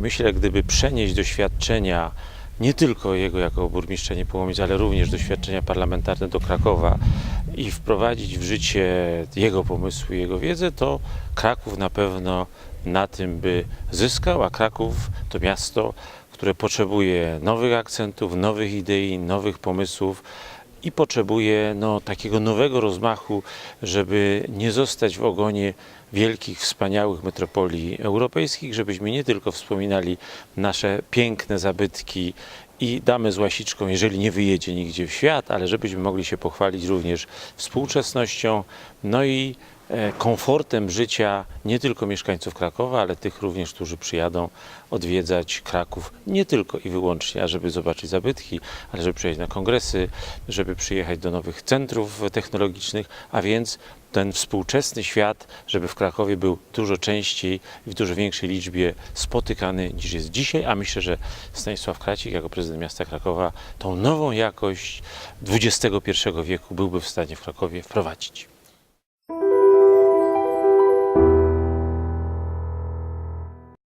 Myślę, gdyby przenieść doświadczenia nie tylko jego jako burmistrza Niepołomic, ale również doświadczenia parlamentarne do Krakowa i wprowadzić w życie jego pomysły, jego wiedzę, to Kraków na pewno na tym by zyskał, a Kraków to miasto, które potrzebuje nowych akcentów, nowych idei, nowych pomysłów i potrzebuje no, takiego nowego rozmachu, żeby nie zostać w ogonie wielkich, wspaniałych metropolii europejskich, żebyśmy nie tylko wspominali nasze piękne zabytki i damy z łasiczką, jeżeli nie wyjedzie nigdzie w świat, ale żebyśmy mogli się pochwalić również współczesnością, no i komfortem życia nie tylko mieszkańców Krakowa, ale tych również, którzy przyjadą odwiedzać Kraków nie tylko i wyłącznie, ażeby zobaczyć zabytki, ale żeby przyjechać na kongresy, żeby przyjechać do nowych centrów technologicznych, a więc ten współczesny świat, żeby w Krakowie był dużo częściej i w dużo większej liczbie spotykany niż jest dzisiaj, a myślę, że Stanisław Kracik jako prezydent miasta Krakowa tą nową jakość XXI wieku byłby w stanie w Krakowie wprowadzić.